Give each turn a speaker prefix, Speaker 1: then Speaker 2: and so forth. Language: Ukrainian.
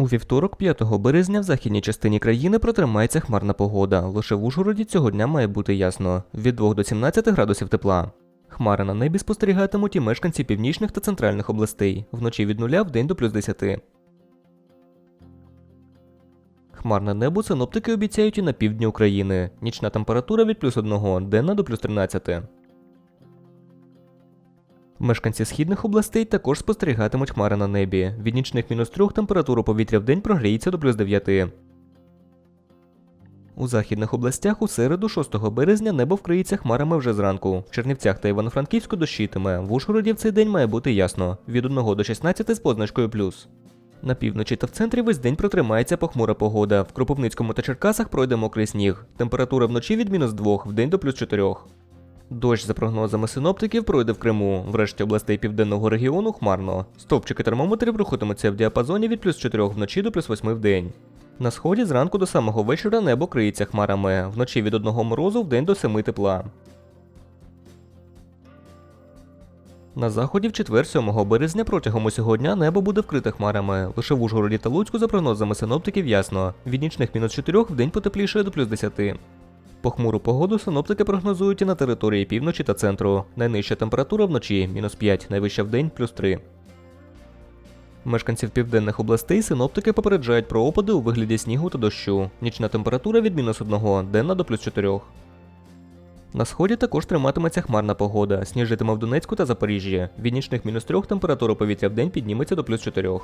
Speaker 1: У вівторок, 5 березня, в західній частині країни протримається хмарна погода. Лише в Ужгороді цього дня має бути ясно від 2 до 17 градусів тепла. Хмари на небі спостерігатимуть і мешканці північних та центральних областей, вночі від 0 в день до плюс 10. Хмарне небо синоптики обіцяють і на півдні України. Нічна температура від плюс 1, денна до плюс 13. Мешканці східних областей також спостерігатимуть хмари на небі. Від нічних мінус 3 температура повітря в день прогріється до плюс 9. У західних областях у середу 6 березня небо вкриється хмарами вже зранку. В Чернівцях та Івано-Франківську дощитиме. В Ужгороді в цей день має бути ясно. Від 1 до 16 з позначкою плюс. На півночі та в центрі весь день протримається похмура погода. В Кропивницькому та Черкасах пройде мокрий сніг. Температура вночі від мінус 2, в день до плюс 4. Дощ, за прогнозами синоптиків, пройде в Криму. В решті областей південного регіону хмарно. Стовпчики термометрів рухатимуться в діапазоні від плюс 4 вночі до плюс 8 в день. На сході зранку до самого вечора небо криється хмарами, вночі від одного морозу в день до 7 тепла. На заході в четвер 7 березня протягом усього дня небо буде вкрите хмарами. Лише в Ужгороді та Луцьку, за прогнозами синоптиків, ясно. Від нічних мінус 4 в день потеплішає до плюс 10. Похмуру погоду синоптики прогнозують і на території півночі та центру. Найнижча температура вночі мінус 5, найвища в день плюс 3. Мешканців південних областей синоптики попереджають про опади у вигляді снігу та дощу. Нічна температура від мінус 1, денна до плюс 4. На сході також триматиметься хмарна погода. Сніжитиме в Донецьку та Запоріжжі. Від нічних мінус 3 температура повітря в день підніметься до плюс 4.